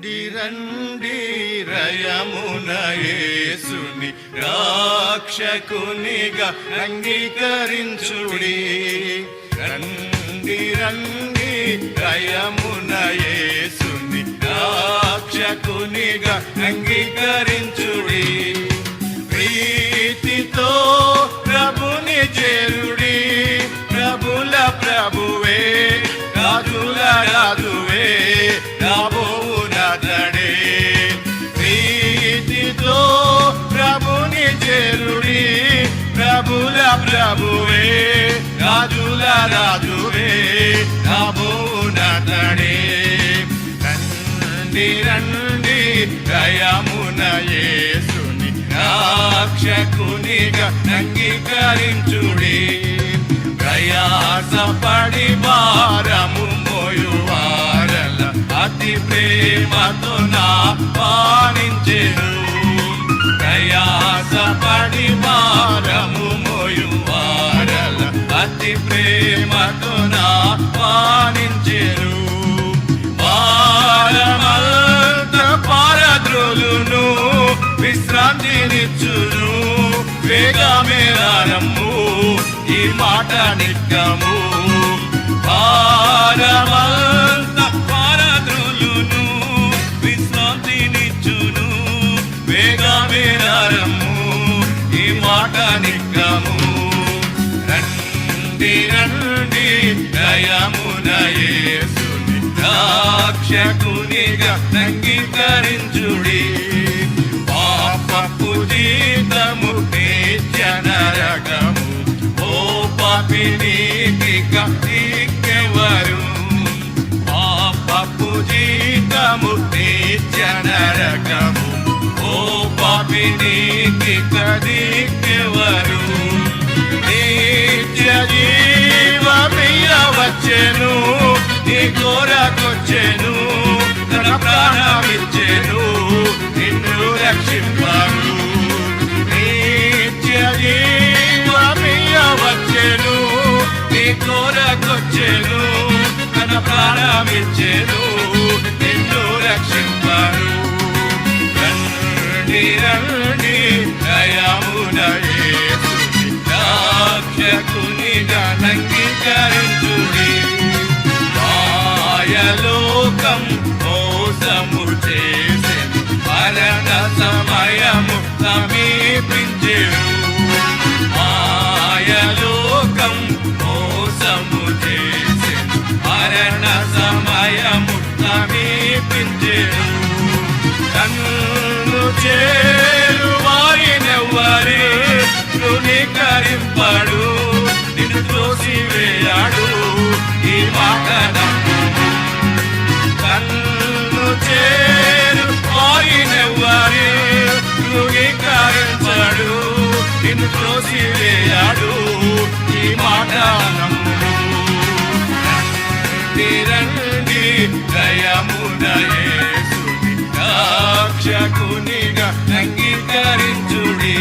రండి రండి రయమున యేసుని రాక్షకునిగా అంగీకరించుడి. రండి రండి రయమున యేసుని రాక్షకునిగా అంగీకరించుడి. ప్రీతితో ప్రభుని చేరుడి. ప్రభుల ప్రభువే రాజుల రాజువే రాబోనతడే రండి రండి దయమున యేసుని రాక్షకునిగా అంగీకరించుడి. ప్రయాసపడి భారము మోయువారల అతి ప్రేమతో నా పాలించెను. ప్రయాసపడి భారము నా పాలించెను భారమంత పారద్రోలును విశ్రాంతినిచ్చును. వేగమేరము ఈ మాట నిత్యము భారమంత రాక్షకునిగా అంగీకరించుడి. పాపపు జీతము నరకము. ఓ పాపినికి కీకెవరు పాపపు జీతము నరకము. ఓ పాపినికి కదీకెవరు నిత్య జీవమియ వచ్చెను కోరకొచ్చెను. తన ప్రాణమిచ్చెను. నిన్ను రక్షింపారు నిత్య వచ్చెను. నీ కోరకొచ్చెను. తన ప్రాణమిచ్చెను. నిన్ను రక్షింపారు రండి రండి దయమున యేసుని రాక్షకునిగా అంగీకరించుడి సమీపించెను తన్ను చేరు వారినెవ్వరే. తృణీకరింపడు నిన్ను త్రోసివేయాడు ఈ మాట నమ్ము తన్ను చేరు వారినెవ్వరే. తృణీకరించడు నిన్ను త్రోసివేయాడు ఈ మాట నమ్ము రండి రండి రక్షకునిగా అంగీకరించుడి.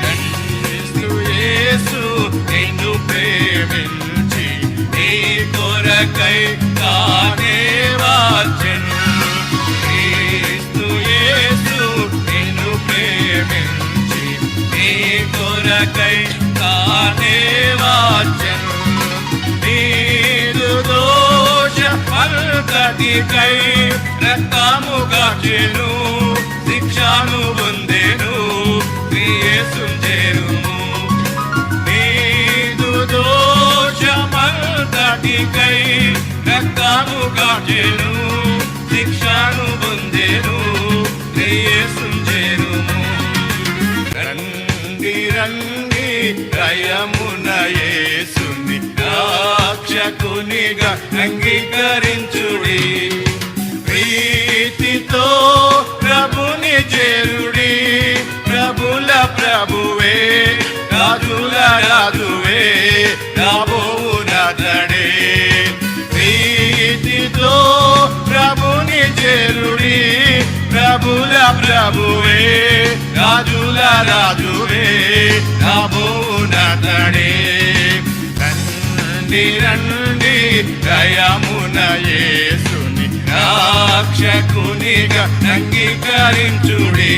క్రీస్తు యేసు నిన్ను ప్రేమించి నీ కొరకై తానే వచ్చెను క్రీస్తు యేసు నిన్ను ప్రేమించి నీ కొరకై తానే అంతటికై రక్తముగా చెను శిక్షను పొందెను క్రియేసు చేరుము నీదు దోషమంతటికై రక్తముగా చెను రాక్షకునిగా అంగీకరించుడి. ప్రీతితో ప్రభుని చేరుడి. ప్రభుల ప్రభువే రాజుల రాజువే రాబోనతడే ప్రీతితో ప్రభుని చేరుడి. ప్రభుల ప్రభువే రాజుల రాజువే రాబోనతడే రండి రండి దయమున యేసుని రాక్ష రక్షకునిగా అంగీకరించుడి.